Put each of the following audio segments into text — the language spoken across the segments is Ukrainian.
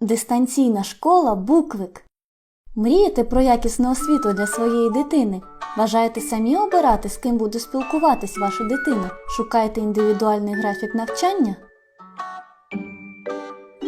Дистанційна школа Буквик. Мрієте про якісну освіту для своєї дитини? Бажаєте самі обирати, з ким буде спілкуватись ваша дитина? Шукаєте індивідуальний графік навчання?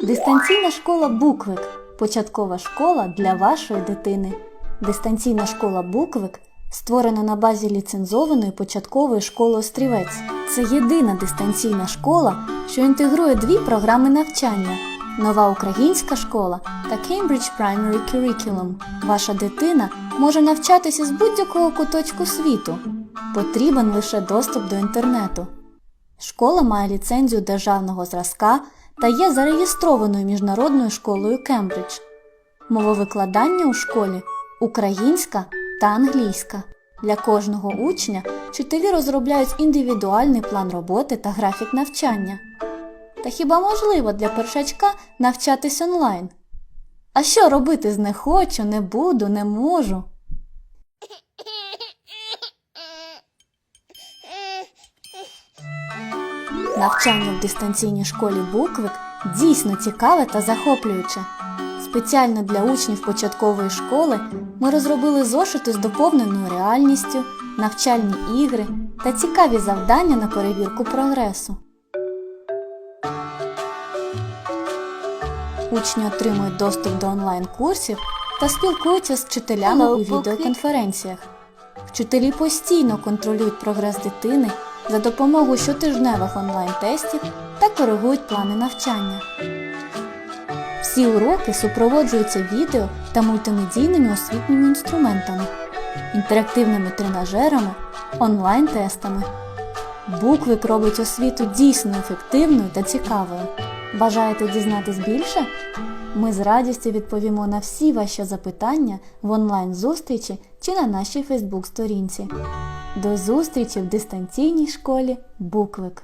Дистанційна школа Буквик початкова школа для вашої дитини. Дистанційна школа Буквик створена на базі ліцензованої початкової школи Острівець. Це єдина дистанційна школа, що інтегрує дві програми навчання: нова українська школа та Cambridge Primary Curriculum. Ваша дитина може навчатися з будь-якого куточку світу. Потрібен лише доступ до інтернету. Школа має ліцензію державного зразка та є зареєстрованою міжнародною школою Кембридж. Мова викладання у школі українська та англійська. Для кожного учня вчителі розробляють індивідуальний план роботи та графік навчання. Та хіба можливо для першачка навчатись онлайн? А що робити з не хочу, не буду, не можу? Навчання в дистанційній школі буквик дійсно цікаве та захоплююче. Спеціально для учнів початкової школи ми розробили зошити з доповненою реальністю, навчальні ігри та цікаві завдання на перевірку прогресу. Учні отримують доступ до онлайн-курсів та спілкуються з вчителями у відеоконференціях. Вчителі постійно контролюють прогрес дитини за допомогою щотижневих онлайн-тестів та коригують плани навчання. Всі уроки супроводжуються відео та мультимедійними освітніми інструментами, інтерактивними тренажерами, онлайн-тестами. Буквик робить освіту дійсно ефективною та цікавою. Бажаєте дізнатись більше? Ми з радістю відповімо на всі ваші запитання в онлайн-зустрічі чи на нашій Фейсбук-сторінці. До зустрічі в дистанційній школі Буквик!